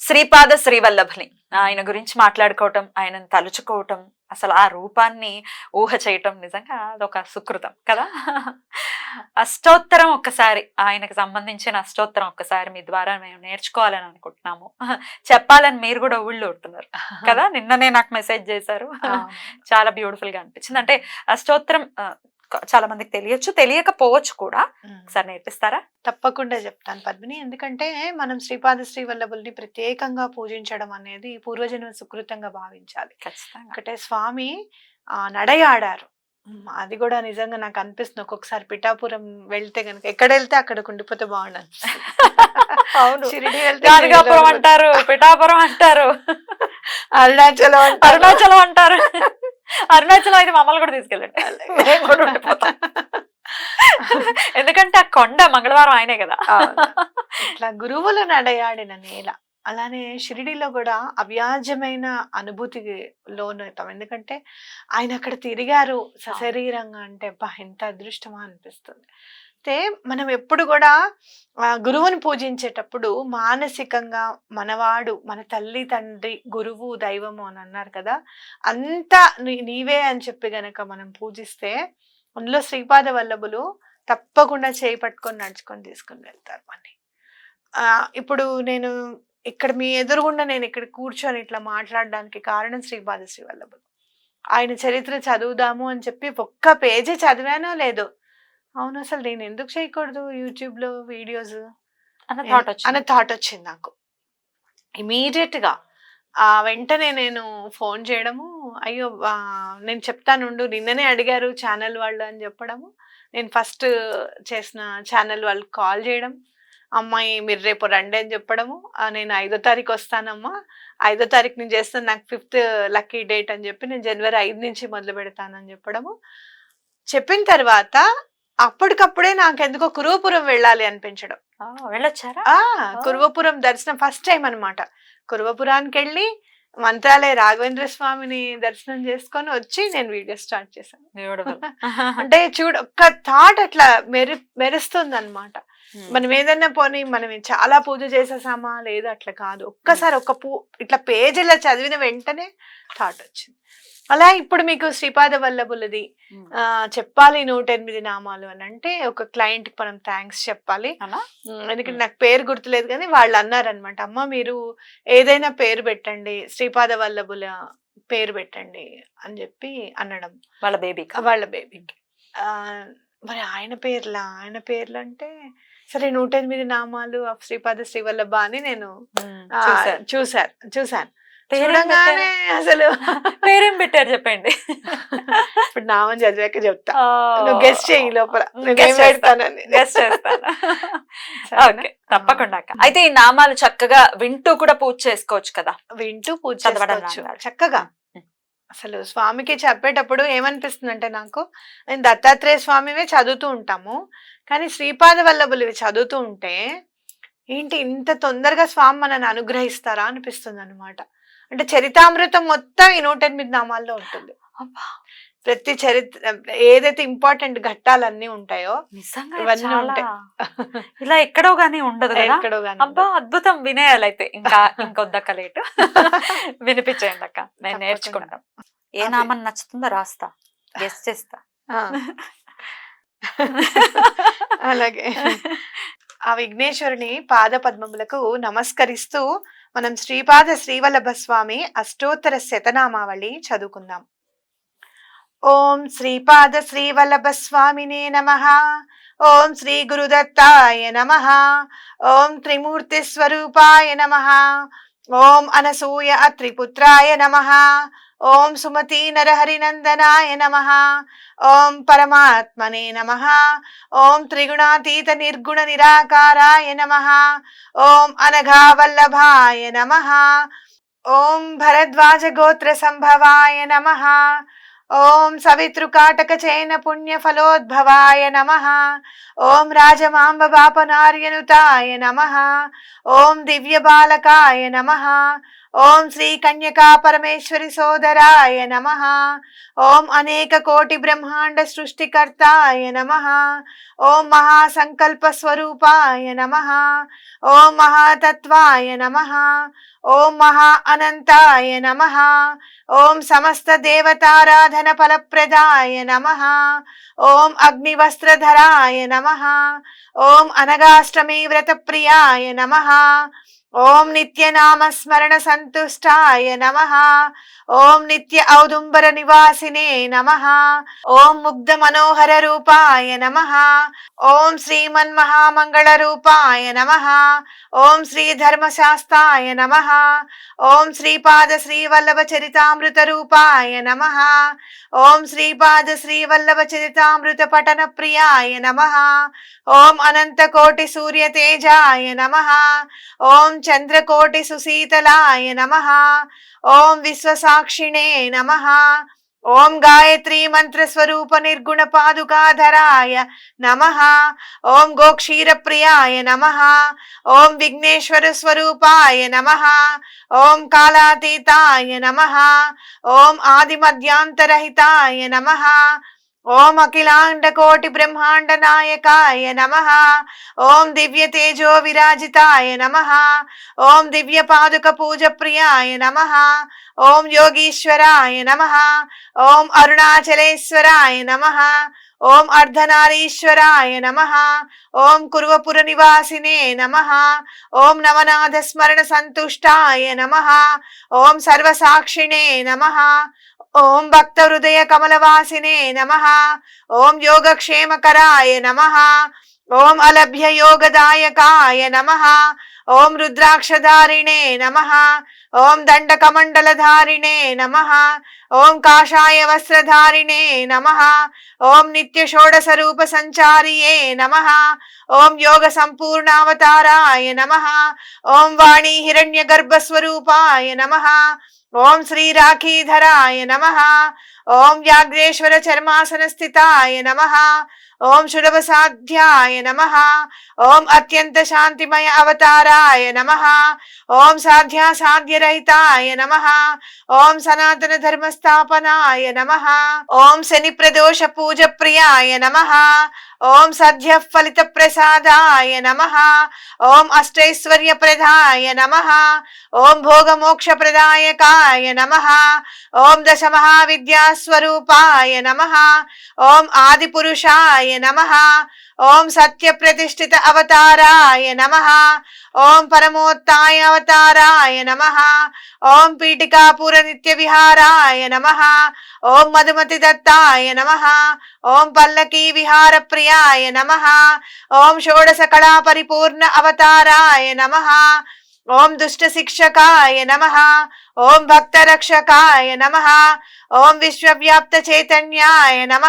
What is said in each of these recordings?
శ్రీపాద శ్రీవల్లభని. ఆయన గురించి మాట్లాడుకోవటం ఆయనను తలుచుకోవటం అసలు ఆ రూపాన్ని ఊహ చేయటం నిజంగా అదొక సుకృతం కదా? అష్టోత్తరం ఒక్కసారి ఆయనకు సంబంధించిన అష్టోత్తరం ఒక్కసారి మీ ద్వారా మేము నేర్చుకోవాలని అనుకుంటున్నాము. చెప్పాలని మీరు కూడా ఊళ్ళో ఉంటున్నారు కదా? నిన్ననే నాకు మెసేజ్ చేశారు. చాలా బ్యూటిఫుల్గా అనిపించింది. అంటే అష్టోత్తరం చాలా మందికి తెలియచ్చు. తెలియకపోవచ్చు కూడా. ఒకసారి నేర్పిస్తారా? తప్పకుండా చెప్తాను పద్మిని. ఎందుకంటే మనం శ్రీపాద శ్రీ వల్లభుల్ని ప్రత్యేకంగా పూజించడం అనేది పూర్వజన్మ సుకృతంగా భావించాలి. ఒకటే స్వామి ఆ నడయాడారు. అది కూడా నిజంగా నాకు అనిపిస్తుంది. ఒక్కొక్కసారి పిఠాపురం వెళ్తే కనుక ఎక్కడ వెళ్తే అక్కడికి ఉండిపోతే బాగుండు అవును. షిరిడి వెళ్తే అంటారు పిఠాపురం అంటారు. అరుణాచలం అంటారు. అరుణాచలం అంటారు. అరుణాచలం అయితే మమ్మల్ని కూడా తీసుకెళ్ళండి. మేము కూడా ఉండిపోతాం. ఎందుకంటే ఆ కొండ మంగళవారం ఆయనే కదా. ఇట్లా గురువులు నడయాడిన నేల అలానే షిరిడిలో కూడా అవ్యాజమైన అనుభూతికి లోనవుతాం ఎందుకంటే ఆయన అక్కడ తిరిగారు సశరీరంగా అంటే అబ్బా ఎంత అదృష్టమా అనిపిస్తుంది. అయితే మనం ఎప్పుడు కూడా గురువుని పూజించేటప్పుడు మానసికంగా మనవాడు మన తల్లి తండ్రి గురువు దైవము అని అన్నారు కదా అంతా నీ- నీవే అని చెప్పి గనక మనం పూజిస్తే అందులో శ్రీపాద వల్లభులు తప్పకుండా చేయి పట్టుకొని నడుచుకొని తీసుకుని వెళ్తారు అని ఇప్పుడు నేను ఇక్కడ మీ ఎదురుగుండా నేను ఇక్కడ కూర్చొని ఇట్లా మాట్లాడడానికి కారణం శ్రీపాద శ్రీవల్లభులు ఆయన చరిత్ర చదువుదాము అని చెప్పి ఒక్క పేజీ చదివానో లేదో అవును అసలు నేను ఎందుకు చేయకూడదు యూట్యూబ్లో వీడియోస్? అన్న థాట్ అనే థాట్ వచ్చింది నాకు. ఇమీడియట్గా ఆ వెంటనే నేను ఫోన్ చేయడము అయ్యో నేను చెప్తానుండు నిన్ననే అడిగారు ఛానల్ వాళ్ళు అని చెప్పడము నేను ఫస్ట్ చేసిన ఛానల్ వాళ్ళకి కాల్ చేయడం అమ్మాయి మీరు రేపు రండి అని చెప్పడము నేను ఐదో తారీఖు వస్తానమ్మా ఐదో తారీఖు నేను చేస్తాను నాకు ఫిఫ్త్ లక్కీ డేట్ అని చెప్పి నేను జనవరి ఐదు నుంచి మొదలు పెడతానని చెప్పడము. చెప్పిన తర్వాత అప్పటికప్పుడే నాకు ఎందుకో కురువపురం వెళ్ళాలి అనిపించడం. వెళ్ళొచ్చారా? కురువపురం దర్శనం ఫస్ట్ టైం అన్నమాట. కురువపురానికి వెళ్ళి మంత్రాలయ రాఘవేంద్ర స్వామిని దర్శనం చేసుకొని వచ్చి నేను వీడియో స్టార్ట్ చేశాను. అంటే చూడు ఒక్క థాట్ అట్లా మెరి మెరుస్తుంది అనమాట. మనం ఏదన్నా పోనీ మనం చాలా పూజ చేసేసామా? లేదు అట్లా కాదు. ఒక్కసారి ఒక పూ ఇట్లా పేజీలో చదివిన వెంటనే థాట్ వచ్చింది. అలా ఇప్పుడు మీకు శ్రీపాద వల్లభులది. ఆ, చెప్పాలి నూట ఎనిమిది నామాలు అని అంటే ఒక క్లయింట్కి మనం థ్యాంక్స్ చెప్పాలి. ఎందుకంటే నాకు పేరు గుర్తులేదు కానీ వాళ్ళు అన్నారనమాట అమ్మ మీరు ఏదైనా పేరు పెట్టండి శ్రీపాద వల్లభుల పేరు పెట్టండి అని చెప్పి అనడం. వాళ్ళ బేబీ వాళ్ళ బేబీకి. ఆ, మరి ఆయన పేర్లా? ఆయన పేర్లు అంటే సరే నూట ఎనిమిది నామాలు ఆఫ్ శ్రీపాద శ్రీవల్లభ అని నేను ఆ, చూశాను. చూశాను చూడంగానే అసలు పేరేం పెట్టారు చెప్పండి. ఇప్పుడు నామం చదివాక చెప్తా. ఆ, నువ్వు గెస్ట్ చేయి లోపల. పెడతానని. చేస్తాను? ఓకే తప్పకుండా. అయితే ఈ నామాలు చక్కగా వింటూ కూడా పూజ చేసుకోవచ్చు కదా? వింటూ పూజ. చక్కగా. అసలు స్వామికి చెప్పేటప్పుడు ఏమనిపిస్తుంది అంటే నాకు నేను దత్తాత్రేయ స్వామివే చదువుతూ ఉంటాము కానీ శ్రీపాద వల్లభులు చదువుతూ ఉంటే ఏంటి ఇంత తొందరగా స్వామి మనని అనుగ్రహిస్తారా అనిపిస్తుంది అనమాట అంటే చరితామృతం మొత్తం ఈ నూట ఎనిమిది నామాల్లో ఉంటుంది. అబ్బా, ప్రతి చరిత్ర ఏదైతే ఇంపార్టెంట్ ఘట్టాలన్నీ ఉంటాయో నిజంగా ఇవన్నీ చాలా. ఉంటాయి. ఇలా ఎక్కడో గానీ ఉండదు ఎక్కడో గాని అబ్బా అద్భుతం. వినేయాలి అయితే ఇంకా ఇంకొద్దక్క లేటు వినిపించేయండి అక్క. నేను. నేర్చుకుంటాం ఏ అదే. నామం నచ్చుతుందో రాస్తా. గెస్ట్ చేస్తా. అలాగే. ఆ విఘ్నేశ్వరుని పాద పద్మములకు నమస్కరిస్తూ మనం శ్రీపాద శ్రీవల్లభ స్వామి అష్టోత్తర శతనామావళి చదువుకుందాం. ఓం శ్రీపాద శ్రీవల్లభ స్వామినే నమ. ఓం శ్రీ గురుదత్తాయ నమ. ఓం త్రిమూర్తి స్వరూపాయ నమ. ఓం అనసూయ త్రిపుత్రాయ నమ. ఓం సుమతి నరహరినందనాయ నమ. ఓం పరమాత్మనే నమ. ఓం త్రిగుణాతీత నిర్గుణ నిరాకారాయ నమ. ఓం అనఘావల్లభాయ నమ. ఓం భరద్వాజ గోత్ర సంభవాయ నమ. ఓం సవితృకాటక చైన పుణ్య ఫలోద్భవాయ నమ. ఓం రాజమాంబ బాపనార్యనుతాయ నమ. ఓం దివ్య బాలకాయ నమ. ఓం శ్రీ కన్యకా పరమేశ్వరి సోదరాయ నమ ఓం అనేక కోటి బ్రహ్మాండ సృష్టికర్తాయ నమ ఓం మహాసంకల్ప స్వరూపాయ నమ ఓం మహాతత్వాయ నమ ఓం మహా అనంతాయ నమ ఓం సమస్త దేవతారాధన ఫలప్రదాయ నమ ఓం అగ్నివస్త్రధరాయ నమ ఓం అనగాష్టమి వ్రత ప్రియాయ నమ ఓం నిత్యనామస్మరణ సంతుష్టాయ నమ. ఓం నిత్య ఔదుంబర నివాసినే నమ. ఓం ముగ్ధ మనోహర రూపాయ నమ. ఓం శ్రీమన్ మహామంగళ రూపాయ నమ. ఓం శ్రీ ధర్మశాస్త్రాయ నమ. ఓం శ్రీపాద శ్రీవల్లభ చరితామృత రూపాయ నమ. ఓం శ్రీపాద శ్రీవల్లభ చరితామృత పఠన ప్రియాయ నమ. ఓం అనంత కోటి సూర్య తేజాయ నమ. ఓం చంద్రకోటి సుశీతలాయ నమ. ఓం విశ్వసాక్షిణే నమ. ఓం గాయత్రీ మంత్ర స్వరూప నిర్గుణ పాదుకాధరాయ నమ. ఓం గోక్షీరప్రియాయ నమ. ఓం విఘ్నేశ్వర స్వరూపాయ నమ. ఓం కాలాతీతాయ నమ. ఓం ఆదిమధ్యాంతరహితాయ నమ. ఓం అఖిలాండ కోటి బ్రహ్మాండ నాయకాయ నమ. ఓం దివ్య తేజో విరాజితాయ నమ. ఓం దివ్య పాదుక పూజ ప్రియాయ నమ. ఓం యోగీశ్వరాయ నమ. ఓం అరుణాచలేశ్వరాయ నమ. ఓం అర్ధనారీశ్వరాయ నమ. ఓం కురువపుర నివాసినే నమ. ఓం నవనాథ స్మరణ సంతుష్టాయ నమ. ఓం సర్వసాక్షిణే నమ. ఓం భక్త హృదయ కమలవాసినే నమ. ఓం యోగక్షేమకరాయ నమ. ఓం అలభ్య యోగదాయకాయ నమ ఓం రుద్రాక్షధారిణే నమ ఓం దండకమండలధారిణే నమ ఓం కాషాయ వస్త్రధారిణే నమ ఓం నిత్య షోడశ రూప సంచారియే నమ ఓం యోగ సంపూర్ణావతారాయ నమ ఓం వాణి హిరణ్య గర్భస్వరూపాయ నమ ఓం శ్రీ రాఖీధరాయ నమ ఓం వ్యాఘ్రేశ్వర చర్మాసన స్థితాయ నమ ఓం శులభ సాధ్యాయ నమ ఓం అత్యంత శాంతిమయ అవతారాయ నమ ఓం సాధ్యా సాధ్యరహితాయ నమ ఓం సనాతన ధర్మస్థాపనాయ నమ ఓం శని ఓం సద్య ఫలిత ప్రసాదాయ నమ. ఓం అష్టైశ్వర్య ప్రదాయ నమ. ఓం భోగమోక్ష ప్రదాయకాయ నమ. ఓం దశ మహావిద్యాస్వరూపాయ నమ. ఓం ఆదిపురుషాయ నమ. ఓం సత్య ప్రతిష్ఠిత అవతారాయ నమ. ఓం పరమోత్తాయ అవతారాయ నమ. ఓం పీఠికాపుర నిత్య విహారాయ నమ. ఓం మధుమతి దత్తాయ నమ. ఓం పల్లకీ విహార ప్రియాయ నమ. ఓం షోడశ కళా పరిపూర్ణ అవతారాయ నమ. ఓం దుష్ట శిక్షకాయ నమ ఓం భక్త రక్షకాయ నమ ఓం విశ్వవ్యాప్త చైతన్యాయ నమ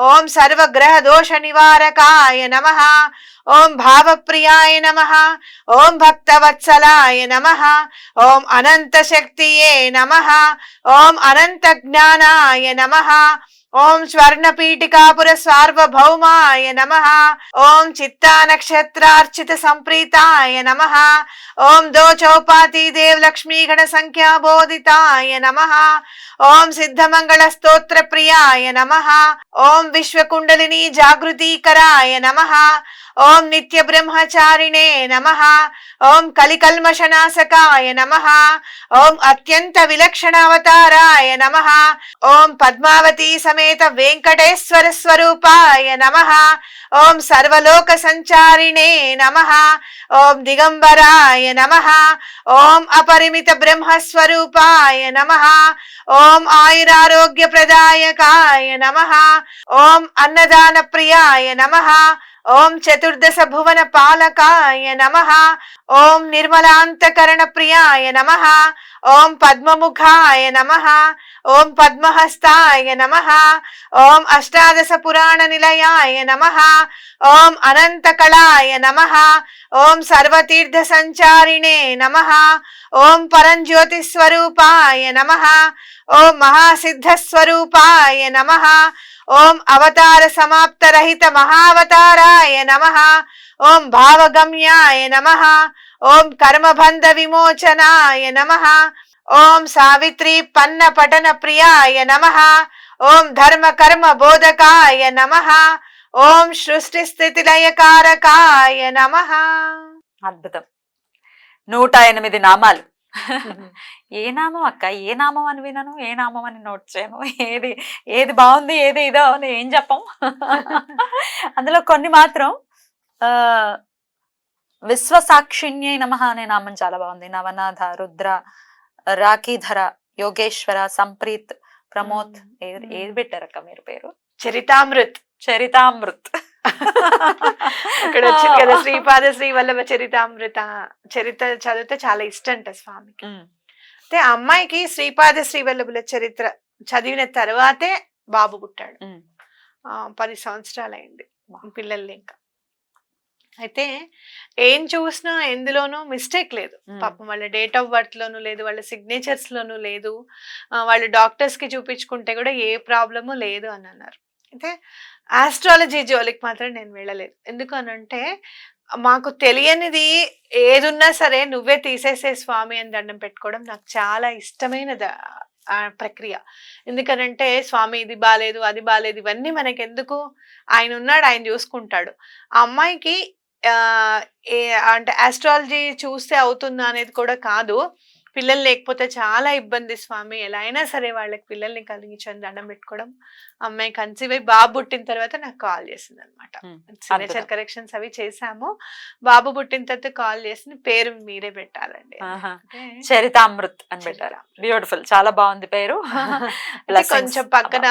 ఓం సర్వగ్రహ దోష నివారకాయ నమ ఓం భావప్రియాయ నమ ఓం భక్తవత్సలాయ నమ ఓం అనంత శక్తియే నమ ఓం అనంత జ్ఞానాయ నమ ఓం స్వర్ణపీఠికాపుర సార్వభౌమాయ నమ. ఓం చిత్తా నక్షత్రార్చిత సంప్రీతాయ నమ. ఓం దోచౌపాతి దేవ్ లక్ష్మీ గణ సంఖ్యా బోధితాయ నమ. ఓం సిద్ధమంగళ స్తోత్ర ప్రియాయ నమ. ఓం విశ్వకుండలిని జాగృతీకరాయ నమ. ఓం నిత్య బ్రహ్మచారిణే నమ. ఓం కలికల్మషనాశకాయ నమ. ఓం అత్యంత విలక్షణ అవతారాయ నమ. ఓం పద్మావతి సమేత వెంకటేశ్వర స్వరూపాయ నమ. ఓం సర్వలోక సంచారిణే నమ. ఓం దిగంబరాయ నమ. ఓం అపరిమిత బ్రహ్మస్వరూపాయ నమ. ఓం ఆయురారోగ్య ప్రదాయకాయ నమ. ఓం అన్నదాన ప్రియాయ నమ. ఓం చతుర్దశ భువన పాలకాయ నమ. ఓం నిర్మలాంతకరణ ప్రియాయ నమ. ఓం పద్మముఖాయ నమ. ఓం పద్మహస్తాయ నమ. ఓం అష్టాదశ పురాణ నిలయాయ నమ. ఓం అనంతకళాయ నమ. ఓం సర్వతీర్థ సంచారిణే నమ. ఓం పరంజ్యోతిస్వరూపాయ నమ. ఓం మహాసిద్ధస్వరూపాయ నమ. ఓం అవతార సమాప్త రహిత మహావతారాయ నమ. ఓం భావగమ్యాయ నమ. ఓం కర్మబంధ విమోచనాయ నమ. ఓం సావిత్రి పన్న పఠన ప్రియాయ నమ. ఓం ధర్మ కర్మ బోధకాయ నమ. ఓం సృష్టి స్థితి లయకారకాయ నమ. అద్భుతం. నూట ఎనిమిది నామాలు. ఏ నామం అక్క? ఏ నామం అని వినను ఏ నామం అని నోట్ చేయను. ఏది ఏది బాగుంది ఏది ఇదో అని ఏం చెప్పం. అందులో కొన్ని మాత్రం ఆ విశ్వసాక్షిణ్యై నమ అనే నామం చాలా బాగుంది. నవనాథ రుద్ర రాఖీధర యోగేశ్వర సంప్రీత్ ప్రమోద్ ఏది ఏది పెట్టారక్క మీరు పేరు? చరితామృత్. చరితామృత్. ఇక్కడ వచ్చింది కదా శ్రీపాద శ్రీ వల్లభ చరితామృత చరిత చదివితే చాలా ఇష్టం అంట స్వామికి అయితే ఆ అమ్మాయికి శ్రీపాద శ్రీ వల్లభుల చరిత్ర చదివిన తర్వాతే బాబు పుట్టాడు. పది సంవత్సరాలు అయింది పిల్లలు ఇంకా. అయితే ఏం చూసినా ఎందులోనూ మిస్టేక్ లేదు. పాపం వాళ్ళ డేట్ ఆఫ్ బర్త్ లోనూ లేదు వాళ్ళ సిగ్నేచర్స్ లోనూ లేదు వాళ్ళు డాక్టర్స్కి చూపించుకుంటే కూడా ఏ ప్రాబ్లము లేదు అని అన్నారు. అయితే ఆస్ట్రాలజీ జోలికి మాత్రం నేను వెళ్ళలేదు. ఎందుకు అని అంటే మాకు తెలియనిది ఏదున్నా సరే నువ్వే తీసేసే స్వామి అని దండం పెట్టుకోవడం నాకు చాలా ఇష్టమైన ప్రక్రియ. ఎందుకనంటే స్వామి ఇది బాగాలేదు అది బాగాలేదు ఇవన్నీ మనకి ఎందుకు ఆయన ఉన్నాడు ఆయన చూసుకుంటాడు. ఆ అమ్మాయికి అంటే ఆస్ట్రాలజీ చూస్తే అవుతుందా అనేది కూడా కాదు. పిల్లలు లేకపోతే చాలా ఇబ్బంది స్వామి. ఎలా అయినా సరే వాళ్ళకి పిల్లల్ని కలిగించని దండం పెట్టుకోవడం అమ్మాయి కన్సీవ్ అయి బాబు పుట్టిన తర్వాత నాకు కాల్ చేసింది అనమాట సిగ్నేచర్. కరెక్షన్స్ అవి చేసాము బాబు పుట్టిన తర్వాత కాల్ చేసి పేరు మీరే పెట్టాలండి చరితామృత్ అని పెట్టారు. బ్యూటిఫుల్ చాలా బాగుంది పేరు. కొంచెం పక్కన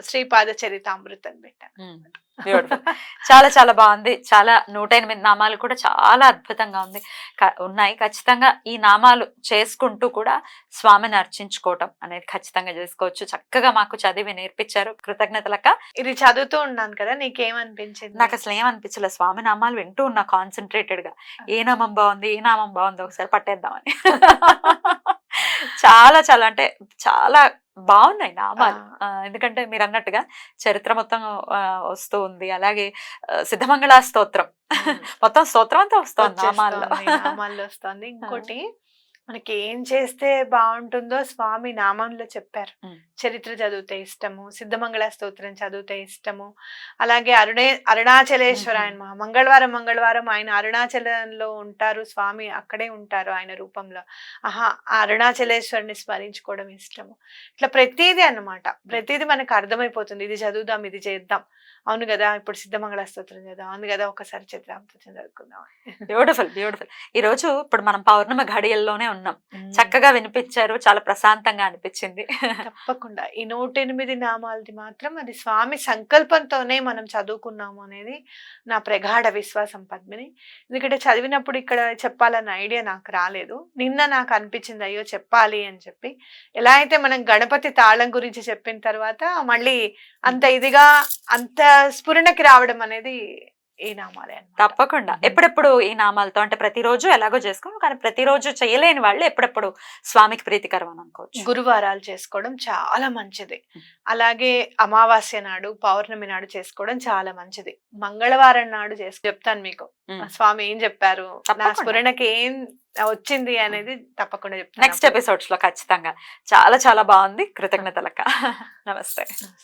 శ్రీపాద చరితామృత్ అని పెట్టాను. బ్యూటిఫుల్ చాలా చాలా బాగుంది. చాలా నూట ఎనిమిది నామాలు కూడా చాలా అద్భుతంగా ఉంది. ఉన్నాయి. ఖచ్చితంగా ఈ నామాలు చేసుకుంటూ కూడా స్వామిని అర్చించుకోవటం అనేది ఖచ్చితంగా చేసుకోవచ్చు. చక్కగా మాకు చదివి నేర్పించారు. కృతజ్ఞతలక ఇది చదువుతూ ఉన్నాను కదా నీకేమనిపించింది? నాకు అసలు ఏమనిపించలేదు స్వామి నామాలు వింటూ ఉన్నా కాన్సన్ట్రేటెడ్గా ఏ నామం బాగుంది ఏ నామం బాగుంది ఒకసారి పట్టేద్దామని. చాలా చాలా అంటే చాలా బాగున్నాయి నామాలు. ఎందుకంటే మీరు అన్నట్టుగా చరిత్ర మొత్తం వస్తూ ఉంది. అలాగే సిద్ధమంగళ స్తోత్రం. మొత్తం స్తోత్రం అంతా వస్తుంది నామాల్లో. వస్తుంది. ఇంకోటి మనకి ఏం చేస్తే బాగుంటుందో స్వామి నామంలో చెప్పారు. చరిత్ర చదివితే ఇష్టము సిద్ధమంగళ స్తోత్రం చదివితే ఇష్టము. అలాగే అరుణే అరుణాచలేశ్వర ఆయన మంగళవారం మంగళవారం ఆయన అరుణాచలంలో ఉంటారు స్వామి అక్కడే ఉంటారు ఆయన రూపంలో. ఆహా అరుణాచలేశ్వరిని స్మరించుకోవడం ఇష్టము. ఇట్లా ప్రతిదీ అన్నమాట. ప్రతిదీ మనకు అర్థమైపోతుంది. ఇది చదువుదాం ఇది చేద్దాం. అవును కదా ఇప్పుడు సిద్ధమంగళ స్తోత్రం చదువుదాం. అవును కదా ఒకసారి చిత్రామృతం చదువుకుందాం. Beautiful beautiful. ఈ రోజు ఇప్పుడు మనం పౌర్ణమి ఘడియల్లోనే ఉన్నాం. చక్కగా వినిపించారు. చాలా ప్రశాంతంగా అనిపించింది. తప్పకుండా. ఈ నూట ఎనిమిది నామాలది మాత్రం అది స్వామి సంకల్పంతోనే మనం చదువుకున్నాము అనేది నా ప్రగాఢ విశ్వాసం పద్మిని. ఎందుకంటే చదివినప్పుడు ఇక్కడ చెప్పాలన్న ఐడియా నాకు రాలేదు. నిన్న నాకు అనిపించింది అయ్యో చెప్పాలి అని చెప్పి. ఎలా అయితే మనం గణపతి తాళం గురించి చెప్పిన తర్వాత మళ్ళీ అంత ఇదిగా అంత స్ఫురణకి రావడం అనేది ఈ నామాలే. తప్పకుండా. ఎప్పుడెప్పుడు ఈ నామాలతో అంటే ప్రతిరోజు ఎలాగో చేసుకోం కానీ ప్రతిరోజు చేయలేని వాళ్ళు ఎప్పుడెప్పుడు స్వామికి ప్రీతికరం అని అనుకోవచ్చు. గురువారాలు చేసుకోవడం చాలా మంచిది. అలాగే అమావాస్య నాడు పౌర్ణమి నాడు చేసుకోవడం చాలా మంచిది. మంగళవారం నాడు చేసి చెప్తాను మీకు. స్వామి ఏం చెప్పారు? నా. స్ఫురణకి ఏం వచ్చింది అనేది తప్పకుండా చెప్తాను. నెక్స్ట్ ఎపిసోడ్స్లో ఖచ్చితంగా. చాలా చాలా బాగుంది. కృతజ్ఞతలక నమస్తే.